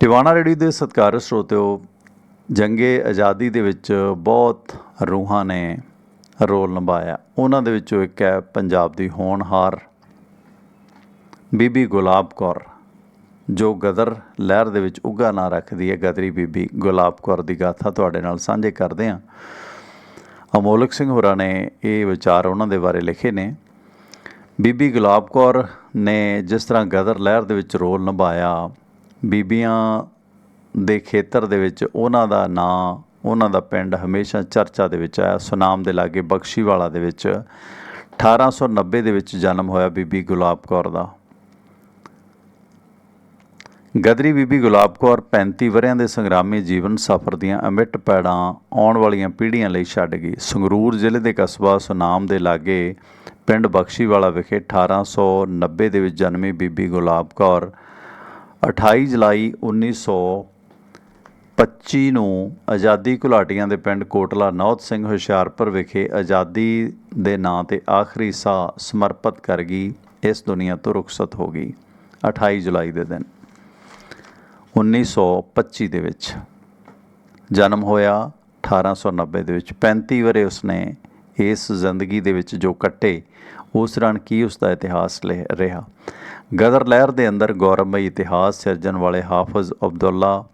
Tiwana ready ਦੇ ਸਤਿਕਾਰ ਸਰੋਤਿਓ, ਜੰਗੇ ਆਜ਼ਾਦੀ ਦੇ ਵਿੱਚ ਬਹੁਤ ਰੂਹਾਂ ਨੇ ਰੋਲ ਨਿਭਾਇਆ। ਉਹਨਾਂ ਦੇ ਵਿੱਚੋਂ ਇੱਕ ਹੈ ਪੰਜਾਬ ਦੀ ਹੋਣਹਾਰ ਬੀਬੀ ਗੁਲਾਬ ਕੌਰ, ਜੋ ਗਦਰ ਲਹਿਰ ਦੇ ਵਿੱਚ ਉੱਘਾ ਨਾਂ ਰੱਖਦੀ ਹੈ। ਗਦਰੀ ਬੀਬੀ ਗੁਲਾਬ ਕੌਰ ਦੀ ਗਾਥਾ ਤੁਹਾਡੇ ਨਾਲ ਸਾਂਝੇ ਕਰਦੇ ਹਾਂ। ਅਮੋਲਕ ਸਿੰਘ ਹੋਰਾਂ ਨੇ ਇਹ ਵਿਚਾਰ ਉਹਨਾਂ ਦੇ ਬਾਰੇ ਲਿਖੇ ਨੇ। ਬੀਬੀ ਗੁਲਾਬ ਕੌਰ ਨੇ ਜਿਸ ਤਰ੍ਹਾਂ ਗਦਰ ਲਹਿਰ ਦੇ ਵਿੱਚ ਰੋਲ ਨਿਭਾਇਆ ਬੀਬੀਆਂ ਦੇ ਖੇਤਰ ਦੇ ਵਿੱਚ ਉਹਨਾਂ ਦਾ ਨਾਂ, ਉਹਨਾਂ ਦਾ ਪਿੰਡ ਹਮੇਸ਼ਾ ਚਰਚਾ ਦੇ ਵਿੱਚ ਆਇਆ, ਸੁਨਾਮ ਦੇ ਲਾਗੇ ਬਖਸ਼ੀਵਾਲਾ ਦੇ ਵਿੱਚ। 1890 ਦੇ ਵਿੱਚ ਜਨਮ ਹੋਇਆ ਬੀਬੀ ਗੁਲਾਬ ਕੌਰ ਦਾ। ਗਦਰੀ ਬੀਬੀ ਗੁਲਾਬ ਕੌਰ 35 ਵਰਿਆਂ ਦੇ ਸੰਗਰਾਮੀ ਜੀਵਨ ਸਫ਼ਰ ਦੀਆਂ ਅਮਿੱਟ ਪੈੜਾਂ ਆਉਣ ਵਾਲੀਆਂ ਪੀੜ੍ਹੀਆਂ ਲਈ ਛੱਡ ਗਈ। ਸੰਗਰੂਰ ਜ਼ਿਲ੍ਹੇ ਦੇ ਕਸਬਾ ਸੁਨਾਮ ਦੇ ਲਾਗੇ ਪਿੰਡ ਬਖਸ਼ੀਵਾਲਾ ਵਿਖੇ 1890 ਦੇ ਵਿੱਚ ਜਨਮੀ ਬੀਬੀ ਗੁਲਾਬ ਕੌਰ 28 ਜੁਲਾਈ 1925 ਨੂੰ ਆਜ਼ਾਦੀ ਘੁਲਾਟੀਆਂ ਦੇ ਪਿੰਡ ਕੋਟਲਾ ਨੌਤ ਸਿੰਘ ਹੁਸ਼ਿਆਰਪੁਰ ਵਿਖੇ ਆਜ਼ਾਦੀ ਦੇ ਨਾਂ ਤੇ ਆਖਰੀ ਸਾਹ ਸਮਰਪਿਤ ਕਰ ਗਈ, ਇਸ ਦੁਨੀਆ ਤੋਂ ਰੁਖਸਤ ਹੋ ਗਈ 28 ਜੁਲਾਈ ਦੇ ਦਿਨ 1925 ਦੇ ਵਿੱਚ। ਜਨਮ ਹੋਇਆ 1890 ਦੇ ਵਿੱਚ 35 ਵਰੇ ਉਸਨੇ ਇਸ ਜ਼ਿੰਦਗੀ ਦੇ ਵਿੱਚ ਜੋ ਕੱਟੇ, ਉਸ ਦੌਰਾਨ ਕੀ ਉਸ ਦਾ ਇਤਿਹਾਸ ਲਿ- ਰਿਹਾ? ਗਦਰ ਲਹਿਰ ਦੇ ਅੰਦਰ ਗੌਰਵਮਈ ਇਤਿਹਾਸ ਸਿਰਜਣ ਵਾਲੇ ਹਾਫਿਜ਼ ਅਬਦੁੱਲਾ,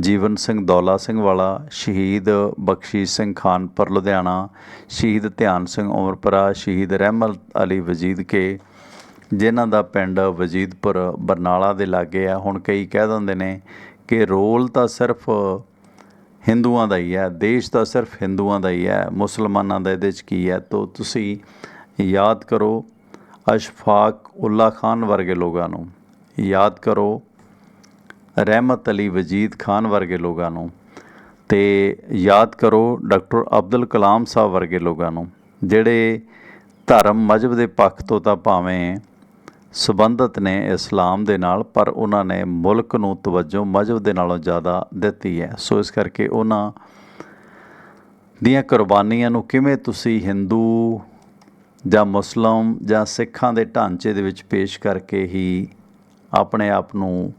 ਜੀਵਨ ਸਿੰਘ ਦੌਲਾ ਸਿੰਘ ਵਾਲਾ, ਸ਼ਹੀਦ ਬਖਸ਼ੀਸ਼ ਸਿੰਘ ਖਾਨਪੁਰ ਲੁਧਿਆਣਾ, ਸ਼ਹੀਦ ਧਿਆਨ ਸਿੰਘ ਉਮਰਪੁਰਾ, ਸ਼ਹੀਦ ਰਹਿਮਤ ਅਲੀ ਵਜੀਦ ਕੇ, ਜਿਨ੍ਹਾਂ ਦਾ ਪਿੰਡ ਵਜੀਦਪੁਰ ਬਰਨਾਲਾ ਦੇ ਲਾਗੇ ਆ। ਹੁਣ ਕਈ ਕਹਿ ਦਿੰਦੇ ਨੇ ਕਿ ਰੋਲ ਤਾਂ ਸਿਰਫ ਹਿੰਦੂਆਂ ਦਾ ਹੀ ਹੈ, ਦੇਸ਼ ਤਾਂ ਸਿਰਫ ਹਿੰਦੂਆਂ ਦਾ ਹੀ ਹੈ, ਮੁਸਲਮਾਨਾਂ ਦਾ ਇਹਦੇ 'ਚ ਕੀ ਹੈ? ਤੋ ਤੁਸੀਂ ਯਾਦ ਕਰੋ ਅਸ਼ਫਾਕ ਉੱਲਾ ਖਾਨ ਵਰਗੇ ਲੋਕਾਂ ਨੂੰ। ਯਾਦ ਕਰੋ, ਰਹਿਮਤ ਅਲੀ ਵਜੀਦ ਖਾਨ ਵਰਗੇ ਲੋਕਾਂ ਨੂੰ ਤੇ ਯਾਦ ਕਰੋ ਡਾਕਟਰ ਅਬਦੁਲ ਕਲਾਮ ਸਾਹਿਬ ਵਰਗੇ ਲੋਕਾਂ ਨੂੰ, ਜਿਹੜੇ ਧਰਮ ਮਜਹਬ ਦੇ ਪੱਖ ਤੋਂ ਤਾਂ ਭਾਵੇਂ ਸੰਬੰਧਿਤ ਨੇ ਇਸਲਾਮ ਦੇ ਨਾਲ, ਪਰ ਉਹਨਾਂ ਨੇ ਮੁਲਕ ਨੂੰ ਤਵੱਜੋ ਮਜਹਬ ਦੇ ਨਾਲੋਂ ਜ਼ਿਆਦਾ ਦਿੱਤੀ ਹੈ। ਸੋ ਇਸ ਕਰਕੇ ਉਹਨਾਂ ਦੀਆਂ ਕੁਰਬਾਨੀਆਂ ਨੂੰ ਕਿਵੇਂ ਤੁਸੀਂ ਹਿੰਦੂ ਜਾਂ ਮੁਸਲਮ ਜਾਂ ਸਿੱਖਾਂ ਦੇ ਢਾਂਚੇ ਦੇ ਵਿੱਚ ਪੇਸ਼ ਕਰਕੇ ਹੀ ਆਪਣੇ ਆਪ ਨੂੰ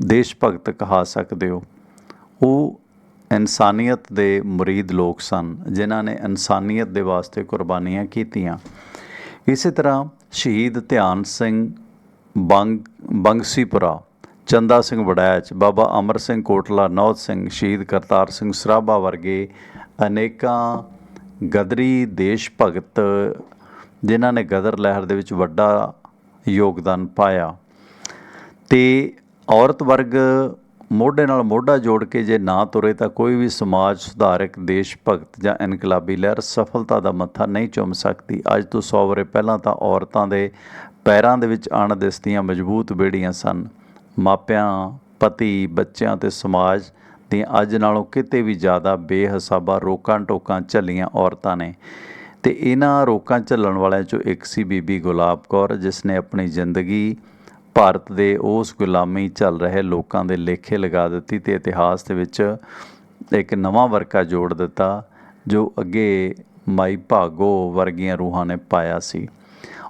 ਦੇਸ਼ ਭਗਤ ਕਹਾ ਸਕਦੇ ਹੋ। ਉਹ ਇਨਸਾਨੀਅਤ ਦੇ ਮੁਰੀਦ ਲੋਕ ਸਨ, ਜਿਨ੍ਹਾਂ ਨੇ ਇਨਸਾਨੀਅਤ ਦੇ ਵਾਸਤੇ ਕੁਰਬਾਨੀਆਂ ਕੀਤੀਆਂ। ਇਸੇ ਤਰ੍ਹਾਂ ਸ਼ਹੀਦ ਧਿਆਨ ਸਿੰਘ ਬੰਗ, ਬੰਗਸੀਪੁਰਾ, ਚੰਦਾ ਸਿੰਘ ਵੜੈਚ, ਬਾਬਾ ਅਮਰ ਸਿੰਘ ਕੋਟਲਾ ਨੌਤ ਸਿੰਘ, ਸ਼ਹੀਦ ਕਰਤਾਰ ਸਿੰਘ ਸਰਾਭਾ ਵਰਗੇ ਅਨੇਕਾਂ ਗਦਰੀ ਦੇਸ਼ ਭਗਤ ਜਿਨ੍ਹਾਂ ਨੇ ਗਦਰ ਲਹਿਰ ਦੇ ਵਿੱਚ ਵੱਡਾ ਯੋਗਦਾਨ ਪਾਇਆ। ਤੇ ਔਰਤ ਵਰਗ ਮੋਢੇ ਨਾਲ ਮੋਢਾ ਜੋੜ ਕੇ ਜੇ ਨਾ ਤੁਰੇ ਤਾਂ ਕੋਈ ਵੀ ਸਮਾਜ ਸੁਧਾਰਕ, ਦੇਸ਼ ਭਗਤ ਜਾਂ ਇਨਕਲਾਬੀ ਲਹਿਰ ਸਫਲਤਾ ਦਾ ਮੱਥਾ ਨਹੀਂ ਚੁੰਮ ਸਕਦੀ। ਅੱਜ ਤੋਂ 100 ਵਰੇ ਪਹਿਲਾਂ ਤਾਂ ਔਰਤਾਂ ਦੇ ਪੈਰਾਂ ਦੇ ਵਿੱਚ ਆਣ ਮਜ਼ਬੂਤ ਬੇੜੀਆਂ ਸਨ। ਮਾਪਿਆਂ, ਪਤੀ, ਬੱਚਿਆਂ ਤੇ ਸਮਾਜ ਦੀਆਂ ਅੱਜ ਨਾਲੋਂ ਕਿਤੇ ਵੀ ਜ਼ਿਆਦਾ ਬੇਹਿਸਾਬਾ ਰੋਕਾਂ ਟੋਕਾਂ ਝੱਲੀਆਂ ਔਰਤਾਂ ਨੇ। ਤੇ ਇਹਨਾਂ ਰੋਕਾਂ ਝੱਲਣ ਵਾਲਿਆਂ ਚੋਂ ਇੱਕ ਸੀ ਬੀਬੀ ਗੁਲਾਬ ਕੌਰ, ਜਿਸ ਨੇ ਆਪਣੀ ਜ਼ਿੰਦਗੀ ਭਾਰਤ ਦੇ ਉਸ ਗੁਲਾਮੀ ਚੱਲ ਰਹੇ ਲੋਕਾਂ ਦੇ ਲੇਖੇ ਲਗਾ ਦਿੱਤੀ ਤੇ ਇਤਿਹਾਸ ਦੇ ਵਿੱਚ ਇੱਕ ਨਵਾਂ ਵਰਕਾ ਜੋੜ ਦਿੱਤਾ, ਜੋ ਅੱਗੇ ਮਾਈ ਭਾਗੋ ਵਰਗੀਆਂ ਰੂਹਾਂ ਨੇ ਪਾਇਆ ਸੀ।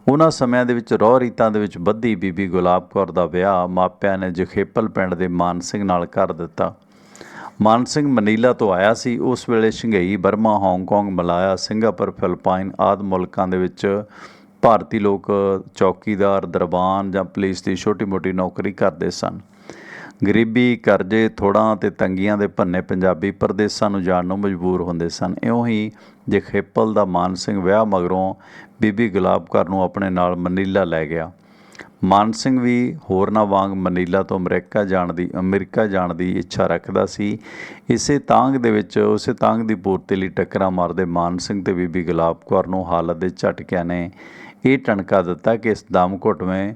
ਉਹਨਾਂ ਸਮਿਆਂ ਦੇ ਵਿੱਚ ਰੋਹ ਰੀਤਾਂ ਦੇ ਵਿੱਚ ਬੱਧੀ ਬੀਬੀ ਗੁਲਾਬ ਕੌਰ ਦਾ ਵਿਆਹ ਮਾਪਿਆਂ ਨੇ ਜਖੇਪਲ ਪਿੰਡ ਦੇ ਮਾਨ ਸਿੰਘ ਨਾਲ ਕਰ ਦਿੱਤਾ। ਮਾਨ ਸਿੰਘ ਮਨੀਲਾ ਤੋਂ ਆਇਆ ਸੀ। ਉਸ ਵੇਲੇ Shanghai Burma Hong Kong Malaya, Singapore, Philippine ਆਦਿ ਮੁਲਕਾਂ ਦੇ ਵਿੱਚ ਭਾਰਤੀ ਲੋਕ ਚੌਕੀਦਾਰ, ਦਰਬਾਨ ਜਾਂ ਪੁਲਿਸ ਦੀ ਛੋਟੀ-ਮੋਟੀ ਨੌਕਰੀ ਕਰਦੇ ਸਨ। ਗਰੀਬੀ ਕਰਜ਼ੇ ਥੋੜਾਂ ਤੇ ਤੰਗੀਆਂ ਦੇ ਭੰਨੇ ਪੰਜਾਬੀ ਪ੍ਰਦੇਸਾਂ ਨੂੰ ਜਾਣ ਨੂੰ ਮਜਬੂਰ ਹੁੰਦੇ ਸਨ। ਇਉਂ ਹੀ ਜਖੇਪਲ ਦਾ ਮਾਨ ਸਿੰਘ ਵਿਆਹ ਮਗਰੋਂ ਬੀਬੀ ਗੁਲਾਬ ਕੌਰ ਨੂੰ ਆਪਣੇ ਨਾਲ ਮਨੀਲਾ ਲੈ ਗਿਆ। ਮਾਨ ਸਿੰਘ ਵੀ ਹੋਰਨਾਂ ਵਾਂਗ ਮਨੀਲਾ ਤੋਂ ਅਮਰੀਕਾ ਜਾਣ ਦੀ, ਅਮਰੀਕਾ ਜਾਣ ਦੀ ਇੱਛਾ ਰੱਖਦਾ ਸੀ। ਇਸੇ ਤਾਂਗ ਦੇ ਵਿੱਚ, ਉਸੇ ਤਾਂਗ ਦੀ ਪੂਰਤੀ ਲਈ ਟੱਕਰਾਂ ਮਾਰਦੇ ਮਾਨ ਸਿੰਘ ਤੇ ਬੀਬੀ ਗੁਲਾਬ ਕੌਰ ਨੂੰ ਹਾਲਤ ਦੇ ਝਟਕਿਆਂ ਨੇ ਇਹ ਟਣਕਾ ਦਿੱਤਾ ਕਿ ਇਸ ਦਮ ਘੁੱਟਵੇਂ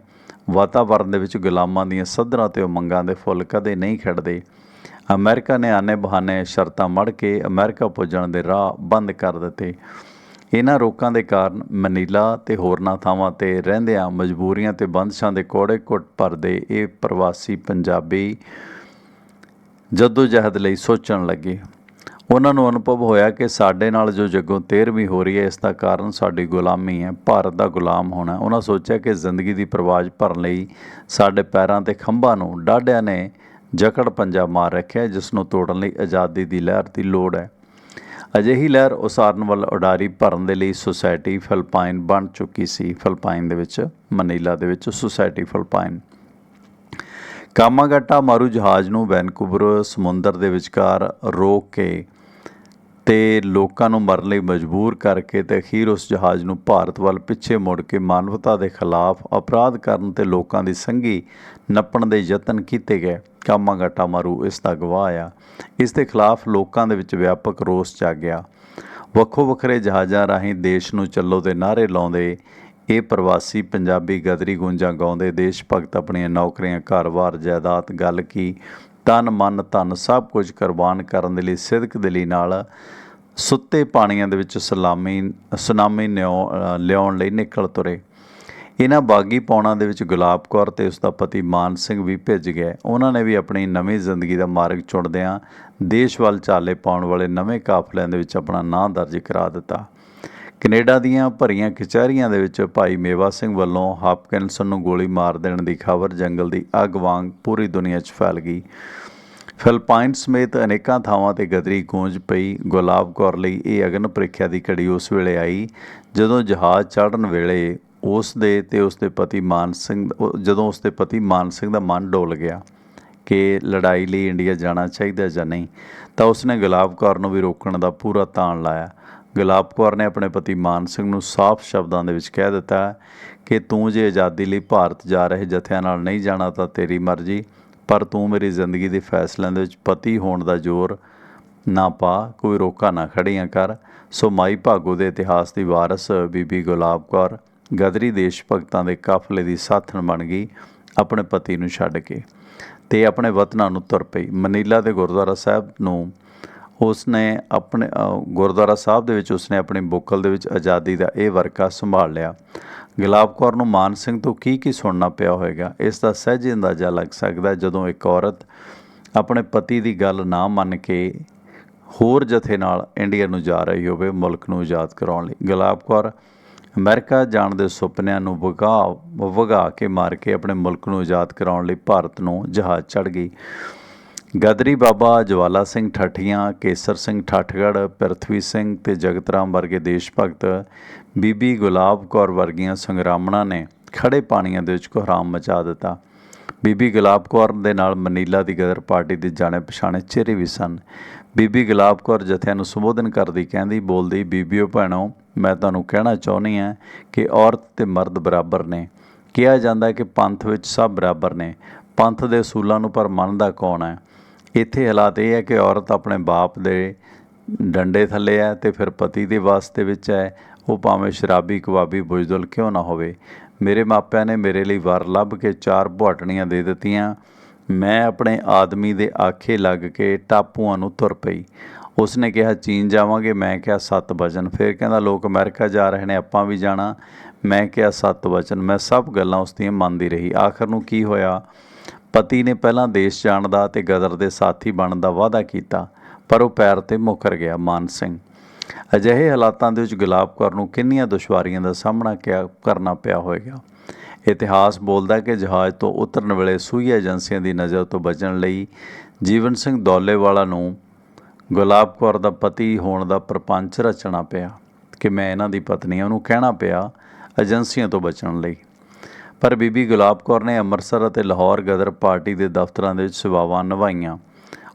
ਵਾਤਾਵਰਣ ਦੇ ਵਿੱਚ ਗੁਲਾਮਾਂ ਦੀਆਂ ਸੱਧਰਾਂ ਤੇ ਉਮੰਗਾਂ ਦੇ ਫੁੱਲ ਕਦੇ ਨਹੀਂ ਖਿੜਦੇ। ਅਮਰੀਕਾ ਨੇ ਆਨੇ ਬਹਾਨੇ ਸ਼ਰਤਾਂ ਮੜ ਕੇ ਅਮਰੀਕਾ ਪੁੱਜਣ ਦੇ ਰਾਹ ਬੰਦ ਕਰ ਦਿੱਤੇ। ਇਹਨਾਂ ਰੋਕਾਂ ਦੇ ਕਾਰਨ ਮਨੀਲਾ ਤੇ ਹੋਰਨਾਂ ਥਾਵਾਂ ਤੇ ਰਹਿੰਦਿਆਂ ਮਜਬੂਰੀਆਂ ਤੇ ਬੰਦਸ਼ਾਂ ਦੇ ਕੋੜੇ ਘੁੱਟ ਭਰਦੇ ਇਹ ਪ੍ਰਵਾਸੀ ਪੰਜਾਬੀ ਜੱਦੋ ਜਹਿਦ ਲਈ ਸੋਚਣ ਲੱਗੇ। ਉਹਨਾਂ ਨੂੰ ਅਨੁਭਵ ਹੋਇਆ ਕਿ ਸਾਡੇ ਨਾਲ ਜੋ ਜੱਗੋਂ 13ਵੀਂ ਹੋ ਰਹੀ ਹੈ, ਇਸ ਦਾ ਕਾਰਨ ਸਾਡੀ ਗੁਲਾਮੀ ਹੈ, ਭਾਰਤ ਦਾ ਗੁਲਾਮ ਹੋਣਾ ਉਹਨਾਂ ਸੋਚਿਆ ਕਿ ਜ਼ਿੰਦਗੀ ਦੀ ਪਰਵਾਜ਼ ਭਰਨ ਲਈ ਸਾਡੇ ਪੈਰਾਂ ਤੇ ਖੰਭਾਂ ਨੂੰ ਡਾਢਿਆਂ ਨੇ ਜਕੜ ਪੰਜਾ ਮਾਰ ਰੱਖਿਆ ਜਿਸ ਨੂੰ ਤੋੜਨ ਲਈ ਆਜ਼ਾਦੀ ਦੀ ਲਹਿਰ ਦੀ ਲੋੜ ਹੈ। ਅਜਿਹੀ ਲਹਿਰ ਉਸਾਰਨ ਵੱਲ ਉਡਾਰੀ ਭਰਨ ਦੇ ਲਈ ਸੁਸਾਇਟੀ ਫਿਲਪਾਈਨ ਬਣ ਚੁੱਕੀ ਸੀ। ਫਿਲਪਾਈਨ ਦੇ ਵਿੱਚ, ਮਨੀਲਾ ਦੇ ਵਿੱਚ ਸੁਸਾਇਟੀ ਫਿਲਪਾਈਨ। ਕਾਮਾਗਾਟਾ ਮਾਰੂ ਜਹਾਜ਼ ਨੂੰ ਵੈਨਕੂਵਰ ਸਮੁੰਦਰ ਦੇ ਵਿਚਕਾਰ ਰੋਕ ਕੇ ਤੇ ਲੋਕਾਂ ਨੂੰ ਮਰਨ ਲਈ ਮਜਬੂਰ ਕਰਕੇ ਤੇ ਅਖੀਰ ਉਸ ਜਹਾਜ਼ ਨੂੰ ਭਾਰਤ ਵੱਲ ਪਿੱਛੇ ਮੁੜ ਕੇ ਮਾਨਵਤਾ ਦੇ ਖਿਲਾਫ ਅਪਰਾਧ ਕਰਨ ਤੇ ਲੋਕਾਂ ਦੀ ਸੰਗੀ ਨੱਪਣ ਦੇ ਯਤਨ ਕੀਤੇ ਗਏ। ਕਾਮਾਗਾਟਾ ਮਾਰੂ, ਇਸ ਦਾ ਗਵਾਹ ਆ। ਇਸ ਦੇ ਖਿਲਾਫ ਲੋਕਾਂ ਦੇ ਵਿੱਚ ਵਿਆਪਕ ਰੋਸ ਜਾਗਿਆ। ਵੱਖੋ ਵੱਖਰੇ ਜਹਾਜ਼ਾਂ ਰਾਹੀਂ ਦੇਸ਼ ਨੂੰ ਚੱਲੋ ਦੇ ਨਾਅਰੇ ਲਾਉਂਦੇ ਇਹ ਪ੍ਰਵਾਸੀ ਪੰਜਾਬੀ ਗਦਰੀ ਗੁੰਜਾਂ ਗਾਉਂਦੇ ਦੇਸ਼ ਭਗਤ ਆਪਣੀਆਂ ਨੌਕਰੀਆਂ, ਘਰ-ਬਾਰ, ਜਾਇਦਾਦ, ਗੱਲ ਕੀ, ਤਨ, ਮਨ, ਧਨ ਸਭ ਕੁਝ ਕੁਰਬਾਨ ਕਰਨ ਦੇ ਲਈ ਸਿਦਕ ਦਿਲੀ ਨਾਲ ਸੁੱਤੇ ਪਾਣੀਆਂ ਦੇ ਵਿੱਚ ਸਲਾਮੀ, ਸੁਨਾਮੀ ਨਿਉ- ਲਿਆਉਣ ਲਈ ਨਿਕਲ ਤੁਰੇ। ਇਹਨਾਂ ਬਾਗੀ ਪੌਣਾ ਦੇ ਵਿੱਚ ਗੁਲਾਬ ਕੌਰ ਤੇ ਉਸ ਦਾ ਪਤੀ ਮਾਨ ਸਿੰਘ ਵੀ ਭਿੱਜ ਗਏ। ਉਹਨਾਂ ਨੇ ਵੀ ਆਪਣੀ ਨਵੀਂ ਜ਼ਿੰਦਗੀ ਦਾ ਮਾਰਗ ਚੁਣਦਿਆਂ ਦੇਸ਼ ਵੱਲ ਚਾਲੇ ਪਾਉਣ ਵਾਲੇ ਨਵੇਂ ਕਾਫਲਿਆਂ ਦੇ ਵਿੱਚ ਆਪਣਾ ਨਾਂ ਦਰਜ ਕਰਾ ਦਿੱਤਾ। ਕੈਨੇਡਾ ਦੀਆਂ ਭਰੀਆਂ ਕਚਹਿਰੀਆਂ ਦੇ ਵਿੱਚ ਭਾਈ ਮੇਵਾ ਸਿੰਘ ਵੱਲੋਂ ਹਾਪਕਿਨਸਨ ਨੂੰ ਗੋਲੀ ਮਾਰ ਦੇਣ ਦੀ ਖਬਰ ਜੰਗਲ ਦੀ ਅੱਗ ਵਾਂਗ ਪੂਰੀ ਦੁਨੀਆ 'ਚ ਫੈਲ ਗਈ। ਫਿਲਪਾਈਨ ਸਮੇਤ ਅਨੇਕਾਂ ਥਾਵਾਂ ਤੇ ਗਦਰੀ ਗੂੰਜ ਪਈ। ਗੁਲਾਬ ਕੌਰ ਲਈ ਇਹ ਅਗਨ ਪ੍ਰੀਖਿਆ ਦੀ ਘੜੀ ਉਸ ਵੇਲੇ ਆਈ। ਜਦੋਂ ਜਹਾਜ਼ ਚੜ੍ਹਨ ਵੇਲੇ ਉਸ ਦੇ ਤੇ ਉਸ ਦੇ ਪਤੀ ਮਾਨ ਸਿੰਘ ਜਦੋਂ ਉਸ ਦੇ ਪਤੀ ਮਾਨ ਸਿੰਘ ਦਾ ਮਨ ਡੋਲ ਗਿਆ ਕਿ ਲੜਾਈ ਲਈ ਇੰਡੀਆ ਜਾਣਾ ਚਾਹੀਦਾ ਜਾਂ ਨਹੀਂ, ਤਾਂ ਉਸਨੇ ਗੁਲਾਬ ਕੌਰ ਨੂੰ ਵੀ ਰੋਕਣ ਦਾ ਪੂਰਾ ਤਾਣ ਲਾਇਆ। ਗੁਲਾਬ ਕੌਰ ਨੇ ਆਪਣੇ ਪਤੀ ਮਾਨ ਸਿੰਘ ਨੂੰ ਸਾਫ਼ ਸ਼ਬਦਾਂ ਦੇ ਵਿੱਚ ਕਹਿ ਦਿੱਤਾ ਕਿ ਤੂੰ ਜੇ ਆਜ਼ਾਦੀ ਲਈ ਭਾਰਤ ਜਾ ਰਹੇ ਜਥਿਆਂ ਨਾਲ ਨਹੀਂ ਜਾਣਾ ਤਾਂ ਤੇਰੀ ਮਰਜ਼ੀ, ਪਰ ਤੂੰ ਮੇਰੀ ਜ਼ਿੰਦਗੀ ਦੇ ਫੈਸਲਿਆਂ ਦੇ ਵਿੱਚ ਪਤੀ ਹੋਣ ਦਾ ਜ਼ੋਰ ਨਾ ਪਾ, ਕੋਈ ਰੋਕਾ ਨਾ ਖੜੀਆਂ ਕਰ। ਸੋ ਮਾਈ ਭਾਗੋ ਦੇ ਇਤਿਹਾਸ ਦੀ ਵਾਰਸ ਬੀਬੀ ਗੁਲਾਬ ਕੌਰ ਗਦਰੀ ਦੇਸ਼ ਭਗਤਾਂ ਦੇ ਕਾਫਲੇ ਦੀ ਸਾਥਣ ਬਣ ਗਈ, ਆਪਣੇ ਪਤੀ ਨੂੰ ਛੱਡ ਕੇ ਤੇ ਆਪਣੇ ਵਤਨਾਂ ਨੂੰ ਤੁਰ ਪਈ। ਮਨੀਲਾ ਦੇ ਗੁਰਦੁਆਰਾ ਸਾਹਿਬ ਨੂੰ ਉਸਨੇ ਆਪਣੇ ਗੁਰਦੁਆਰਾ ਸਾਹਿਬ ਦੇ ਵਿੱਚ ਉਸਨੇ ਆਪਣੀ ਬੁੱਕਲ ਦੇ ਵਿੱਚ ਆਜ਼ਾਦੀ ਦਾ ਇਹ ਵਰਕਾ ਸੰਭਾਲ ਲਿਆ। ਗੁਲਾਬ ਕੌਰ ਨੂੰ ਮਾਨ ਸਿੰਘ ਤੋਂ ਕੀ ਕੀ ਸੁਣਨਾ ਪਿਆ ਹੋਵੇਗਾ ਇਸ ਦਾ ਸਹਿਜ ਅੰਦਾਜ਼ਾ ਲੱਗ ਸਕਦਾ ਜਦੋਂ ਇੱਕ ਔਰਤ ਆਪਣੇ ਪਤੀ ਦੀ ਗੱਲ ਨਾ ਮੰਨ ਕੇ ਹੋਰ ਜਥੇ ਨਾਲ ਇੰਡੀਆ ਨੂੰ ਜਾ ਰਹੀ ਹੋਵੇ, ਮੁਲਕ ਨੂੰ ਆਜ਼ਾਦ ਕਰਾਉਣ ਲਈ। ਗੁਲਾਬ ਕੌਰ ਅਮਰੀਕਾ ਜਾਣ ਦੇ ਸੁਪਨਿਆਂ ਨੂੰ ਵਗਾ ਵਗਾ ਕੇ ਮਾਰ ਕੇ ਆਪਣੇ ਮੁਲਕ ਨੂੰ ਆਜ਼ਾਦ ਕਰਾਉਣ ਲਈ ਭਾਰਤ ਨੂੰ ਜਹਾਜ਼ ਚੜ੍ਹ ਗਈ। ਗਦਰੀ ਬਾਬਾ ਜਵਾਲਾ ਸਿੰਘ ਠੱਠੀਆਂ, ਕੇਸਰ ਸਿੰਘ ਠੱਠਗੜ੍ਹ, ਪ੍ਰਿਥਵੀ ਸਿੰਘ ਤੇ ਜਗਤ ਰਾਮ ਵਰਗੇ ਦੇਸ਼ ਭਗਤ ਬੀਬੀ ਗੁਲਾਬ ਕੌਰ ਵਰਗੀਆਂ ਸੰਗਰਾਮਣਾ ਨੇ ਖੜੇ ਪਾਣੀਆਂ ਦੇ ਵਿੱਚ ਕੋਹਰਾਮ ਮਚਾ ਦਿੱਤਾ। ਬੀਬੀ ਗੁਲਾਬ ਕੌਰ ਦੇ ਨਾਲ ਮਨੀਲਾ ਦੀ ਗਦਰ ਪਾਰਟੀ ਦੇ ਜਾਣੇ ਪਛਾਣੇ ਚਿਹਰੇ ਵੀ ਸਨ। ਬੀਬੀ ਗੁਲਾਬ ਕੌਰ ਜਥਿਆਂ ਨੂੰ ਸੰਬੋਧਨ ਕਰਦੀ ਕਹਿੰਦੀ, ਬੋਲਦੀ, ਬੀਬੀਓ, ਭੈਣੋ ਮੈਂ ਤੁਹਾਨੂੰ ਕਹਿਣਾ ਚਾਹੁੰਦੀ ਹਾਂ ਕਿ ਔਰਤ ਤੇ ਮਰਦ ਬਰਾਬਰ ਨੇ। ਕਿਹਾ ਜਾਂਦਾ ਕਿ ਪੰਥ ਵਿੱਚ ਸਭ ਬਰਾਬਰ ਨੇ। ਪੰਥ ਦੇ ਅਸੂਲਾਂ ਨੂੰ ਪਰ ਮੰਨਦਾ ਕੌਣ ਹੈ? ਇੱਥੇ ਹਾਲਾਤ ਇਹ ਹੈ ਕਿ ਔਰਤ ਆਪਣੇ ਬਾਪ ਦੇ ਡੰਡੇ ਥੱਲੇ ਹੈ ਤੇ ਫਿਰ ਪਤੀ ਦੇ ਵਾਸਤੇ ਵਿੱਚ ਹੈ। ਉਹ ਭਾਵੇਂ ਸ਼ਰਾਬੀ, ਕਬਾਬੀ, ਬੁਜ਼ਦਲ ਕਿਉਂ ਨਾ ਹੋਵੇ। ਮੇਰੇ ਮਾਪਿਆਂ ਨੇ ਮੇਰੇ ਲਈ ਵਰ ਲੱਭ ਕੇ ਚਾਰ ਬੁਹਾਟਣੀਆਂ ਦੇ ਦਿੱਤੀਆਂ। ਮੈਂ ਆਪਣੇ ਆਦਮੀ ਦੇ ਆਖੇ ਲੱਗ ਕੇ ਟਾਪੂਆਂ ਨੂੰ ਤੁਰ ਪਈ। ਉਸ ਨੇ ਕਿਹਾ, ਚੀਨ ਜਾਵਾਂਗੇ। ਮੈਂ ਕਿਹਾ, ਸੱਤ ਵਚਨ। ਫਿਰ ਕਹਿੰਦਾ, ਲੋਕ ਅਮਰੀਕਾ ਜਾ ਰਹੇ ਨੇ, ਆਪਾਂ ਵੀ ਜਾਣਾ। ਮੈਂ ਕਿਹਾ, ਸੱਤ ਵਚਨ। ਮੈਂ ਸਭ ਗੱਲਾਂ ਉਸ ਦੀਆਂ ਮੰਨਦੀ ਰਹੀ। ਆਖਰ ਨੂੰ ਕੀ ਹੋਇਆ? ਪਤੀ ਨੇ ਪਹਿਲਾਂ ਦੇਸ਼ ਜਾਣ ਦਾ ਤੇ ਗਦਰ ਦੇ ਸਾਥੀ ਬਣਨ ਦਾ ਵਾਅਦਾ ਕੀਤਾ, ਪਰ ਉਹ ਪੈਰ ਤੇ ਮੁਕਰ ਗਿਆ, ਮਾਨ ਸਿੰਘ। ਅਜਿਹੇ ਹਾਲਾਤਾਂ ਦੇ ਵਿੱਚ ਗੁਲਾਬ ਕੌਰ ਨੂੰ ਕਿੰਨੀਆਂ ਦੁਸ਼ਵਾਰੀਆਂ ਦਾ ਸਾਹਮਣਾ ਕਿਆ ਕਰਨਾ ਪਿਆ ਹੋਵੇਗਾ? ਇਤਿਹਾਸ ਬੋਲਦਾ ਕਿ ਜਹਾਜ਼ ਤੋਂ ਉਤਰਨ ਵੇਲੇ ਸੂਈ ਏਜੰਸੀਆਂ ਦੀ ਨਜ਼ਰ ਤੋਂ ਬਚਣ ਲਈ ਜੀਵਨ ਸਿੰਘ ਦੌਲੇਵਾਲਾ ਨੂੰ ਗੁਲਾਬ ਕੌਰ ਦਾ ਪਤੀ ਹੋਣ ਦਾ ਪ੍ਰਪੰਚ ਰਚਣਾ ਪਿਆ ਕਿ ਮੈਂ ਇਹਨਾਂ ਦੀ ਪਤਨੀ ਹਾਂ ਉਹਨੂੰ ਕਹਿਣਾ ਪਿਆ ਏਜੰਸੀਆਂ ਤੋਂ ਬਚਣ ਲਈ। ਪਰ ਬੀਬੀ ਗੁਲਾਬ ਕੌਰ ਨੇ ਅੰਮ੍ਰਿਤਸਰ ਅਤੇ ਲਾਹੌਰ ਗਦਰ ਪਾਰਟੀ ਦੇ ਦਫ਼ਤਰਾਂ ਦੇ ਵਿੱਚ ਸੇਵਾਵਾਂ ਨਿਭਾਈਆਂ।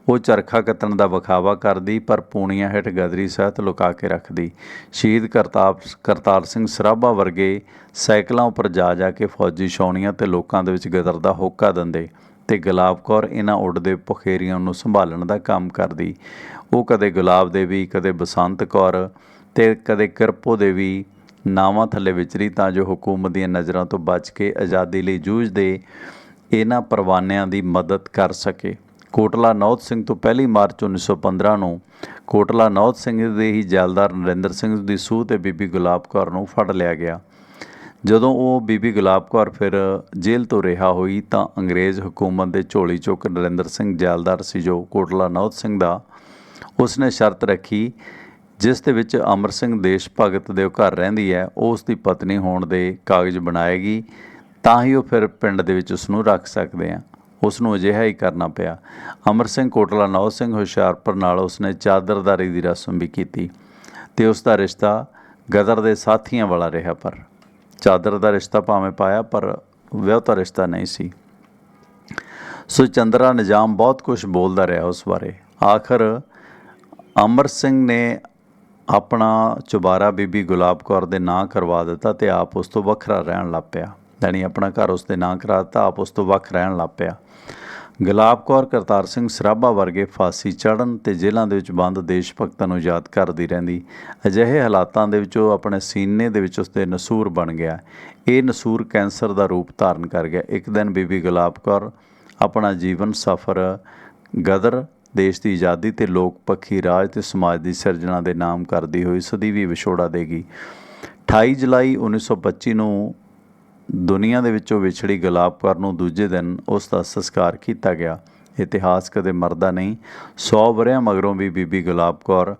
ਉਹ ਚਰਖਾ ਕੱਤਣ ਦਾ ਵਿਖਾਵਾ ਕਰਦੀ, ਪਰ ਪੂਣੀਆਂ ਹੇਠ ਗਦਰੀ ਸਾਹਿਤ ਲੁਕਾ ਕੇ ਰੱਖਦੀ। ਸ਼ਹੀਦ ਕਰਤਾਰ ਕਰਤਾਰ ਸਿੰਘ ਸਰਾਭਾ ਵਰਗੇ ਸਾਈਕਲਾਂ ਉੱਪਰ ਜਾ ਜਾ ਕੇ ਫੌਜੀ ਛਾਉਣੀਆਂ ਤੇ ਲੋਕਾਂ ਦੇ ਵਿੱਚ ਗਦਰ ਦਾ ਹੋਕਾ ਦਿੰਦੇ ਤੇ ਗੁਲਾਬ ਕੌਰ ਇਹਨਾਂ ਉੱਡਦੇ ਪਖੇਰੀਆਂ ਨੂੰ ਸੰਭਾਲਣ ਦਾ ਕੰਮ ਕਰਦੀ। ਉਹ ਕਦੇ ਗੁਲਾਬ ਦੇਵੀ ਕਦੇ ਬਸੰਤ ਕੌਰ ਤੇ ਕਦੇ ਕਿਰਪੋ ਦੇਵੀ ਨਾਵਾਂ ਥੱਲੇ ਵਿਚਰੀ ਤਾਂ ਜੋ ਹਕੂਮਤ ਦੀਆਂ ਨਜ਼ਰਾਂ ਤੋਂ ਬਚ ਕੇ ਆਜ਼ਾਦੀ ਲਈ ਜੂਝਦੇ ਇਹਨਾਂ ਪਰਵਾਨਿਆਂ ਦੀ ਮਦਦ ਕਰ ਸਕੇ। ਕੋਟਲਾ ਨੌਤ ਸਿੰਘ ਤੋਂ ਪਹਿਲੀ ਮਾਰਚ 1915 ਨੂੰ ਕੋਟਲਾ ਨੌਤ ਸਿੰਘ ਦੇ ਹੀ ਜੈਲਦਾਰ ਨਰਿੰਦਰ ਸਿੰਘ ਦੀ ਸੂਹ ਤੇ ਬੀਬੀ ਗੁਲਾਬ ਕੌਰ ਨੂੰ ਫੜ ਲਿਆ ਗਿਆ। ਜਦੋਂ ਉਹ ਬੀਬੀ ਗੁਲਾਬ ਕੌਰ ਫਿਰ ਜੇਲ੍ਹ ਤੋਂ ਰਿਹਾ ਹੋਈ ਤਾਂ ਅੰਗਰੇਜ਼ ਹਕੂਮਤ ਦੇ ਝੋਲੀ ਚੁੱਕ ਨਰਿੰਦਰ ਸਿੰਘ ਜੈਲਦਾਰ ਸੀ ਜੋ ਕੋਟਲਾ ਨੌਤ ਸਿੰਘ ਦਾ ਉਸਨੇ ਸ਼ਰਤ ਰੱਖੀ, ਜਿਸ ਦੇ ਵਿੱਚ ਅਮਰ ਸਿੰਘ ਦੇਸ਼ ਭਗਤ ਦੇ ਘਰ ਰਹਿੰਦੀ ਹੈ, ਉਹ ਉਸ ਦੀ ਪਤਨੀ ਹੋਣ ਦੇ ਕਾਗਜ਼ ਬਣਾਏਗੀ, ਤਾਂ ਹੀ ਉਹ ਫਿਰ ਪਿੰਡ ਦੇ ਵਿੱਚ ਉਸ ਨੂੰ ਰੱਖ ਸਕਦੇ ਆ। ਉਸ ਨੂੰ ਅਜਿਹਾ ਹੀ ਕਰਨਾ ਪਿਆ। ਅਮਰ ਸਿੰਘ ਕੋਟਲਾ ਨੌ ਸਿੰਘ ਹੁਸ਼ਿਆਰਪੁਰ ਨਾਲ ਉਸਨੇ ਚਾਦਰਦਾਰੀ ਦੀ ਰਸਮ ਵੀ ਕੀਤੀ ਤੇ ਉਸ ਦਾ ਰਿਸ਼ਤਾ ਗਦਰ ਦੇ ਸਾਥੀਆਂ ਵਾਲਾ ਰਿਹਾ ਪਰ। ਚਾਦਰ ਦਾ ਰਿਸ਼ਤਾ ਭਾਵੇਂ ਪਾਇਆ, ਪਰ ਵਿਆਹਤਾ ਰਿਸ਼ਤਾ ਨਹੀਂ ਸੀ। ਸੋ ਚੰਦਰਾ ਨਿਜ਼ਾਮ ਬਹੁਤ ਕੁਝ ਬੋਲਦਾ ਰਿਹਾ ਉਸ ਬਾਰੇ। ਆਖਰ ਅਮਰ ਸਿੰਘ ਨੇ ਆਪਣਾ ਚੁਬਾਰਾ ਬੀਬੀ ਗੁਲਾਬ ਕੌਰ ਦੇ ਨਾਂ ਕਰਵਾ ਦਿੱਤਾ ਤੇ ਆਪ ਉਸ ਤੋਂ ਵੱਖਰਾ ਰਹਿਣ ਲੱਗ ਪਿਆ। ਯਾਨੀ ਆਪਣਾ ਘਰ ਉਸ ਦੇ ਨਾਂ ਕਰਾ ਦਿੱਤਾ, ਆਪ ਉਸ ਤੋਂ ਵੱਖ ਰਹਿਣ ਲੱਗ ਪਿਆ। ਗੁਲਾਬ ਕੌਰ ਕਰਤਾਰ ਸਿੰਘ ਸਰਾਭਾ ਵਰਗੇ ਫਾਂਸੀ ਚੜਨ ਤੇ ਜੇਲ੍ਹਾਂ ਦੇ ਵਿੱਚ ਬੰਦ ਦੇਸ਼ ਭਗਤਾਂ ਨੂੰ ਯਾਦ ਕਰਦੀ ਰਹਿੰਦੀ। ਅਜਿਹੇ ਹਾਲਾਤਾਂ ਦੇ ਵਿੱਚ ਉਹ ਆਪਣੇ ਸੀਨੇ ਦੇ ਵਿੱਚ ਉਸ ਉਸਦੇ ਨਸੂਰ ਬਣ ਗਿਆ। ਇਹ ਨਸੂਰ ਕੈਂਸਰ ਦਾ ਰੂਪ ਧਾਰਨ ਕਰ ਗਿਆ। ਇੱਕ ਦਿਨ ਬੀਬੀ ਗੁਲਾਬ ਕੌਰ ਆਪਣਾ ਜੀਵਨ ਸਫਰ ਗਦਰ ਦੇਸ਼ ਦੀ ਆਜ਼ਾਦੀ ਤੇ ਲੋਕ ਪੱਖੀ ਰਾਜ ਤੇ ਸਮਾਜ ਦੀ ਸਿਰਜਣਾ ਦੇ ਨਾਮ ਕਰਦੀ ਹੋਈ ਸਦੀਵੀ ਵਿਛੋੜਾ ਦੇਗੀ। 28 ਜੁਲਾਈ 1925 ਨੂੰ ਦੁਨੀਆ ਦੇ ਵਿੱਚੋਂ ਵਿਛੜੀ ਗੁਲਾਬ ਕੌਰ ਨੂੰ ਦੂਜੇ ਦਿਨ ਉਸ ਦਾ ਸੰਸਕਾਰ ਕੀਤਾ ਗਿਆ। ਇਤਿਹਾਸ ਕਦੇ ਮਰਦਾ ਨਹੀਂ। 100 ਵਰਿਆਂ ਮਗਰੋਂ ਵੀ ਬੀਬੀ ਗੁਲਾਬ ਕੌਰ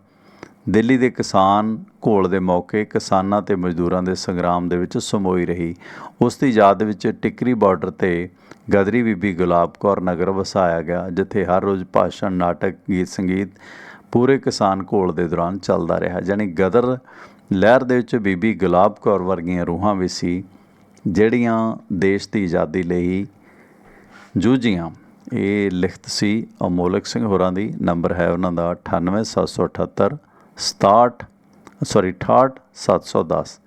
ਦਿੱਲੀ ਦੇ ਕਿਸਾਨ ਘੋਲ ਦੇ ਮੌਕੇ ਕਿਸਾਨਾਂ ਤੇ ਮਜ਼ਦੂਰਾਂ ਦੇ ਸੰਗਰਾਮ ਦੇ ਵਿੱਚ ਸਮੋਈ ਰਹੀ। ਉਸ ਦੀ ਯਾਦ ਵਿੱਚ ਟਿਕਰੀ ਬਾਰਡਰ ਤੇ ਗਦਰੀ ਬੀਬੀ ਗੁਲਾਬ ਕੌਰ ਨਗਰ ਵਸਾਇਆ ਗਿਆ, ਜਿੱਥੇ ਹਰ ਰੋਜ਼ ਭਾਸ਼ਣ, ਨਾਟਕ, ਗੀਤ, ਸੰਗੀਤ ਪੂਰੇ ਕਿਸਾਨ ਘੋਲ ਦੇ ਦੌਰਾਨ ਚੱਲਦਾ ਰਿਹਾ। ਜਾਣੀ ਗਦਰ ਲਹਿਰ ਦੇ ਵਿੱਚ ਬੀਬੀ ਗੁਲਾਬ ਕੌਰ ਵਰਗੀਆਂ ਰੂਹਾਂ ਵੀ ਸੀ, ਜਿਹੜੀਆਂ ਦੇਸ਼ ਦੀ ਆਜ਼ਾਦੀ ਲਈ ਜੂਝੀਆਂ। ਇਹ ਲਿਖਤ ਸੀ ਅਮੋਲਕ ਸਿੰਘ ਹੋਰਾਂ ਦੀ, ਨੰਬਰ ਹੈ ਉਹਨਾਂ ਦਾ 98778 67 ਸੌਰੀ 68710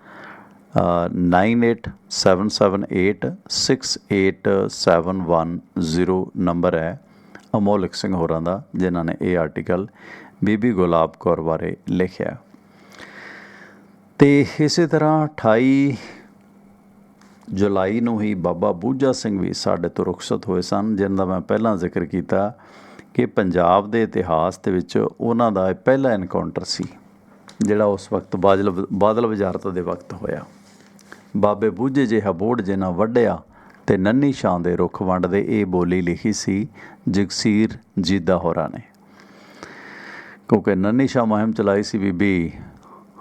9877868710 ਨੰਬਰ ਹੈ ਅਮੋਲਕ ਸਿੰਘ ਹੋਰਾਂ ਦਾ, ਜਿਨ੍ਹਾਂ ਨੇ ਇਹ ਆਰਟੀਕਲ ਬੀਬੀ ਗੁਲਾਬ ਕੌਰ ਬਾਰੇ ਲਿਖਿਆ ਤੇ ਇਸੇ ਤਰ੍ਹਾਂ 28 ਜੁਲਾਈ ਨੂੰ ਹੀ ਬਾਬਾ ਬੂਝਾ ਸਿੰਘ ਵੀ ਸਾਡੇ ਤੋਂ ਰੁਖਸਤ ਹੋਏ ਸਨ, ਜਿਨ੍ਹਾਂ ਦਾ ਮੈਂ ਪਹਿਲਾਂ ਜ਼ਿਕਰ ਕੀਤਾ ਕਿ ਪੰਜਾਬ ਦੇ ਇਤਿਹਾਸ ਦੇ ਵਿੱਚ ਉਹਨਾਂ ਦਾ ਇਹ ਪਹਿਲਾ ਐਨਕਾਊਂਟਰ ਸੀ, ਜਿਹੜਾ ਉਸ ਵਕਤ ਬਾਦਲ ਬਾਦਲ ਵਜ਼ਾਰਤ ਦੇ ਵਕਤ ਹੋਇਆ। ਬਾਬੇ ਬੂਝੇ ਜਿਹਾ ਬੋੜ ਜਿਨਾ ਵੱਡਿਆ ਤੇ ਨੰਨੀ ਸ਼ਾਂ ਦੇ ਰੁੱਖ ਵੰਡਦੇ ਇਹ ਬੋਲੀ ਲਿਖੀ ਸੀ ਜਗਸੀਰ ਜੀਦਾ ਹੋਰਾਂ ਨੇ। ਕਿਉਂਕਿ ਨੰਨੀ ਸ਼ਾਹ ਮੁਹਿੰਮ ਚਲਾਈ ਸੀ ਬੀਬੀ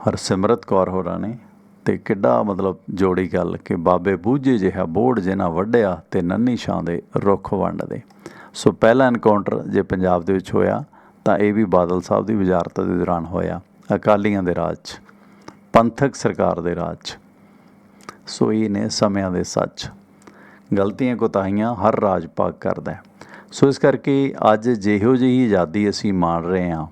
ਹਰਸਿਮਰਤ ਕੌਰ ਹੋਰਾਂ ਨੇ ਤੇ ਕਿੱਡਾ ਮਤਲਬ ਜੋੜੀ ਗੱਲ ਕਿ ਬਾਬੇ ਬੂਝੇ ਜਿਹਾ ਬੋੜ ਜਿਨਾ ਵੱਡਿਆ ਤੇ ਨੰਨੀ ਛਾਂ ਦੇ ਰੁੱਖ ਵੰਡਦੇ। ਸੋ ਪਹਿਲਾ ਐਨਕਾਊਂਟਰ ਜੇ ਪੰਜਾਬ ਦੇ ਵਿੱਚ ਹੋਇਆ ਤਾਂ ਇਹ ਵੀ ਬਾਦਲ ਸਾਹਿਬ ਦੀ ਵਜ਼ਾਰਤ ਦੇ ਦੌਰਾਨ ਹੋਇਆ। ਅਕਾਲੀਆਂ ਦੇ ਰਾਜ 'ਚ ਪੰਥਕ ਸਰਕਾਰ ਦੇ ਰਾਜ। 'ਚ ਸੋ ਇਹ ਨੇ ਸਮਿਆਂ ਦੇ ਸੱਚ। ਗਲਤੀਆਂ ਕੋਤਾਹੀਆਂ ਹਰ ਰਾਜ ਪਾਕ ਕਰਦਾ ਸੋ ਇਸ ਕਰਕੇ ਅੱਜ ਜਿਹੋ ਜਿਹੀ ਆਜ਼ਾਦੀ ਅਸੀਂ ਮਾਣ ਰਹੇ ਹਾਂ,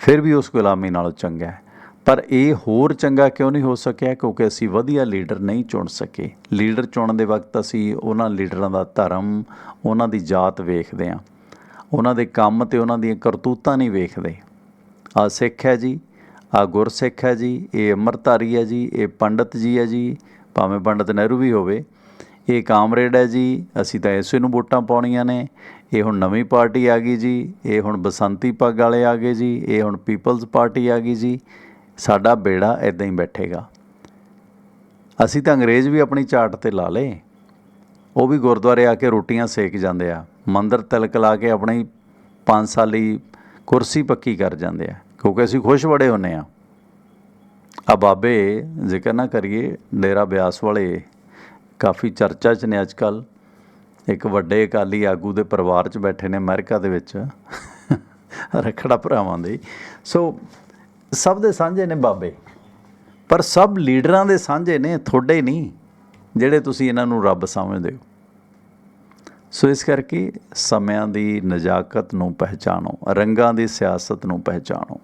ਫਿਰ ਵੀ ਉਸ ਗੁਲਾਮੀ ਨਾਲੋਂ ਚੰਗਾ ਹੈ। ਪਰ ਇਹ ਹੋਰ ਚੰਗਾ ਕਿਉਂ ਨਹੀਂ ਹੋ ਸਕਿਆ? ਕਿਉਂਕਿ ਅਸੀਂ ਵਧੀਆ ਲੀਡਰ ਨਹੀਂ ਚੁਣ ਸਕੇ। ਲੀਡਰ ਚੁਣਨ ਦੇ ਵਕਤ ਅਸੀਂ ਉਹਨਾਂ ਲੀਡਰਾਂ ਦਾ ਧਰਮ, ਉਹਨਾਂ ਦੀ ਜਾਤ ਵੇਖਦੇ ਹਾਂ। ਉਹਨਾਂ ਦੇ ਕੰਮ ਤੇ ਉਹਨਾਂ ਦੀਆਂ ਕਰਤੂਤਾਂ ਨਹੀਂ ਵੇਖਦੇ। ਆ ਸਿੱਖ ਹੈ ਜੀ। ਆ ਗੁਰਸਿੱਖ ਹੈ ਜੀ, ਇਹ ਅੰਮ੍ਰਿਤਧਾਰੀ ਹੈ ਜੀ, ਇਹ ਪੰਡਤ ਜੀ ਹੈ ਜੀ, ਭਾਵੇਂ ਪੰਡਤ ਨਹਿਰੂ ਵੀ ਹੋਵੇ। ਇਹ ਕਾਮਰੇਡ ਹੈ ਜੀ, ਅਸੀਂ ਤਾਂ ਇਸੇ ਨੂੰ ਵੋਟਾਂ ਪਾਉਣੀਆਂ ਨੇ। ਇਹ ਹੁਣ ਨਵੀਂ ਪਾਰਟੀ ਆ ਗਈ ਜੀ, ਇਹ ਹੁਣ ਬਸੰਤੀ ਪੱਗ ਵਾਲੇ ਆ ਗਏ ਜੀ, ਇਹ ਹੁਣ ਪੀਪਲਜ਼ ਪਾਰਟੀ ਆ ਗਈ ਜੀ, ਸਾਡਾ ਬੇੜਾ ਇਦਾਂ ਹੀ ਬੈਠੇਗਾ। ਅਸੀਂ ਤਾਂ ਅੰਗਰੇਜ਼ ਵੀ ਆਪਣੀ ਚਾਟ ਤੇ ਲਾ ਲਏ। ਉਹ ਵੀ ਗੁਰਦੁਆਰੇ ਆ ਕੇ ਰੋਟੀਆਂ ਸੇਕ ਜਾਂਦੇ ਆ, ਮੰਦਰ ਤਿਲਕ ਲਾ ਕੇ ਆਪਣੀ 5 ਸਾਲੀ ਕੁਰਸੀ ਪੱਕੀ ਕਰ ਜਾਂਦੇ ਆ। ਕਿਉਂਕਿ ਅਸੀਂ ਖੁਸ਼ ਬੜੇ ਹੁੰਨੇ ਆ। ਆ ਬਾਬੇ, ਜ਼ਿਕਰ ਨਾ ਕਰੀਏ, ਡੇਰਾ ਬਿਆਸ ਵਾਲੇ ਕਾਫੀ ਚਰਚਾ 'ਚ ਨੇ ਅੱਜਕੱਲ। ਇੱਕ ਵੱਡੇ ਅਕਾਲੀ ਆਗੂ ਦੇ ਪਰਿਵਾਰ 'ਚ ਬੈਠੇ ਨੇ ਅਮਰੀਕਾ ਦੇ ਵਿੱਚ। ਰਖੜਾ ਭਰਾਵਾਂ ਦੇ। ਸੋ, ਸਭ ਦੇ ਸਾਂਝੇ ਨੇ ਬਾਬੇ। ਪਰ ਸਭ ਲੀਡਰਾਂ ਦੇ ਸਾਂਝੇ ਨੇ, ਤੁਹਾਡੇ ਨਹੀਂ, ਜਿਹੜੇ ਤੁਸੀਂ ਇਹਨਾਂ ਨੂੰ ਰੱਬ ਸਮਝਦੇ ਹੋ। ਸੋ, ਇਸ ਕਰਕੇ ਸਮਿਆਂ ਦੀ ਨਜਾਕਤ ਨੂੰ ਪਹਿਚਾਣੋ, ਰੰਗਾਂ ਦੀ ਸਿਆਸਤ ਨੂੰ ਪਹਿਚਾਣੋ।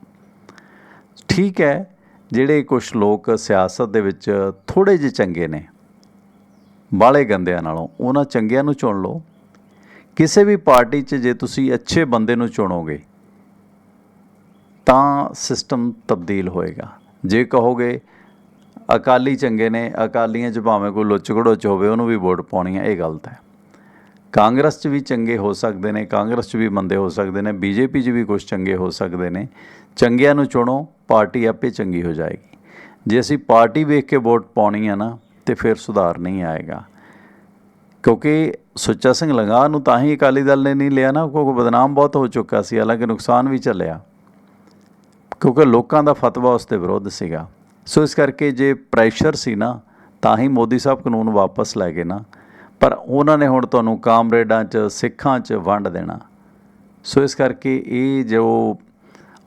ਠੀਕ ਹੈ, ਜਿਹੜੇ ਕੁਝ ਲੋਕ ਸਿਆਸਤ ਦੇ ਵਿੱਚ ਥੋੜੇ ਜਿਹੇ ਚੰਗੇ ਨੇ ਬਾਲੇ ਗੰਦਿਆਂ ਨਾਲੋਂ, ਉਹਨਾਂ ਚੰਗਿਆਂ ਨੂੰ ਚੁਣ ਲਓ। ਕਿਸੇ ਵੀ ਪਾਰਟੀ 'ਚ ਜੇ ਤੁਸੀਂ ਅੱਛੇ ਬੰਦੇ ਨੂੰ ਚੁਣੋਗੇ, ਤਾਂ ਸਿਸਟਮ ਤਬਦੀਲ ਹੋਏਗਾ। ਜੇ ਕਹੋਗੇ, ਅਕਾਲੀ ਚੰਗੇ ਨੇ, ਅਕਾਲੀਆਂ 'ਚ ਭਾਵੇਂ ਕੋਈ ਲੁੱਚ ਘੜੋਚ ਹੋਵੇ, ਉਹਨੂੰ ਵੀ ਵੋਟ ਪਾਉਣੀ ਹੈ, ਇਹ ਗਲਤ ਹੈ। ਕਾਂਗਰਸ 'ਚ ਵੀ ਚੰਗੇ ਹੋ ਸਕਦੇ ਨੇ, ਕਾਂਗਰਸ 'ਚ ਵੀ ਮੰਦੇ ਹੋ ਸਕਦੇ ਨੇ, ਬੀਜੇਪੀ 'ਚ ਵੀ ਕੁਝ ਚੰਗੇ ਹੋ ਸਕਦੇ ਨੇ। ਚੰਗਿਆਂ ਨੂੰ ਚੁਣੋ, ਪਾਰਟੀ ਆਪੇ ਚੰਗੀ ਹੋ ਜਾਏਗੀ। ਜੇ ਅਸੀਂ ਪਾਰਟੀ ਵੇਖ ਕੇ ਵੋਟ ਪਾਉਣੀ ਆ ਨਾ, ਤੇ ਫਿਰ ਸੁਧਾਰ ਨਹੀਂ ਆਏਗਾ। ਕਿਉਂਕਿ ਸੁੱਚਾ ਸਿੰਘ ਲੰਗਾ ਨੂੰ ਤਾਂ ਹੀ ਅਕਾਲੀ ਦਲ ਨੇ ਨਹੀਂ ਲਿਆ ਨਾ, ਕਿਉਂਕਿ ਬਦਨਾਮ ਬਹੁਤ ਹੋ ਚੁੱਕਾ ਸੀ, ਹਾਲਾਂਕਿ ਨੁਕਸਾਨ ਵੀ ਚੱਲਿਆ। ਕਿਉਂਕਿ ਲੋਕਾਂ ਦਾ ਫਤਵਾ ਉਸ ਦੇ ਵਿਰੁੱਧ ਸੀਗਾ। ਸੋ ਇਸ ਕਰਕੇ ਜੇ ਪ੍ਰੈਸ਼ਰ ਸੀ ਨਾ, ਤਾਂ ਹੀ ਮੋਦੀ ਸਾਹਿਬ ਕਾਨੂੰਨ ਵਾਪਸ ਲੈ ਗਏ ਨਾ। ਪਰ ਉਹਨਾਂ ਨੇ ਹੁਣ ਤੁਹਾਨੂੰ ਕਾਮਰੇਡਾਂ 'ਚ, ਸਿੱਖਾਂ 'ਚ ਵੰਡ ਦੇਣਾ। ਸੋ ਇਸ ਕਰਕੇ ਇਹ ਜੋ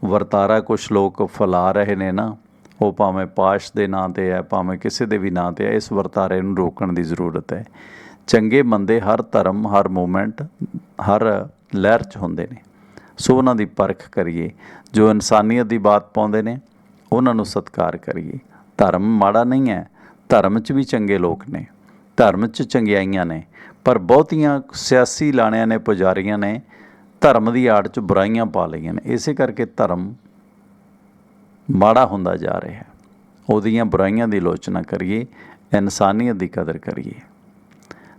ਵਰਤਾਰਾ ਕੁਝ ਲੋਕ ਫੈਲਾ ਰਹੇ ਨੇ ਨਾ, ਉਹ ਭਾਵੇਂ ਪਾਸ਼ ਦੇ ਨਾਂ ਤੇ ਹੈ, ਭਾਵੇਂ ਕਿਸੇ ਦੇ ਵੀ ਨਾਂ ਤੇ ਹੈ, ਇਸ ਵਰਤਾਰੇ ਨੂੰ ਰੋਕਣ ਦੀ ਜ਼ਰੂਰਤ ਹੈ। ਚੰਗੇ ਬੰਦੇ ਹਰ ਧਰਮ, ਹਰ ਮੂਵਮੈਂਟ, ਹਰ ਲਹਿਰ 'ਚ ਹੁੰਦੇ ਨੇ। ਸੋ ਉਹਨਾਂ ਦੀ ਪਰਖ ਕਰੀਏ। ਜੋ ਇਨਸਾਨੀਅਤ ਦੀ ਬਾਤ ਪਾਉਂਦੇ ਨੇ, ਉਹਨਾਂ ਨੂੰ ਸਤਿਕਾਰ ਕਰੀਏ। ਧਰਮ ਮਾੜਾ ਨਹੀਂ ਹੈ, ਧਰਮ 'ਚ ਵੀ ਚੰਗੇ ਲੋਕ ਨੇ। ਧਰਮ 'ਚ ਚੰਗਿਆਈਆਂ ਨੇ, ਪਰ ਬਹੁਤੀਆਂ ਸਿਆਸੀ ਲਾਣਿਆਂ ਨੇ ਪੁਜਾਰੀਆਂ ਨੇ, ਧਰਮ ਦੀ ਆੜ 'ਚ ਬੁਰਾਈਆਂ ਪਾ ਲਈਆਂ ਨੇ। ਇਸੇ ਕਰਕੇ ਧਰਮ ਮਾੜਾ ਹੁੰਦਾ ਜਾ ਰਿਹਾ ਹੈ। ਉਹਦੀਆਂ ਬੁਰਾਈਆਂ ਦੀ ਲੋਚਨਾ ਕਰੀਏ, ਇਨਸਾਨੀਅਤ ਦੀ ਕਦਰ ਕਰੀਏ।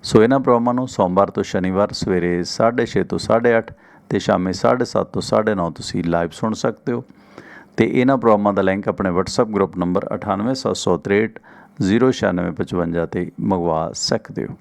ਸੋ ਇਹਨਾਂ ਪ੍ਰੋਗਰਾਮਾਂ ਨੂੰ ਸੋਮਵਾਰ ਤੋਂ ਸ਼ਨੀਵਾਰ ਸਵੇਰੇ 6:30 ਤੋਂ 8:30 ਤੇ ਸ਼ਾਮੇ 7:30 ਤੋਂ 9:30 ਤੁਸੀਂ ਲਾਈਵ ਸੁਣ ਸਕਦੇ ਹੋ। ਤੇ ਇਹਨਾਂ ਪ੍ਰੋਗਰਾਮਾਂ ਦਾ ਲਿੰਕ ਆਪਣੇ WhatsApp ਗਰੁੱਪ ਨੰਬਰ 98763 09655 ਤੇ ਮੰਗਵਾ ਸਕਦੇ ਹੋ।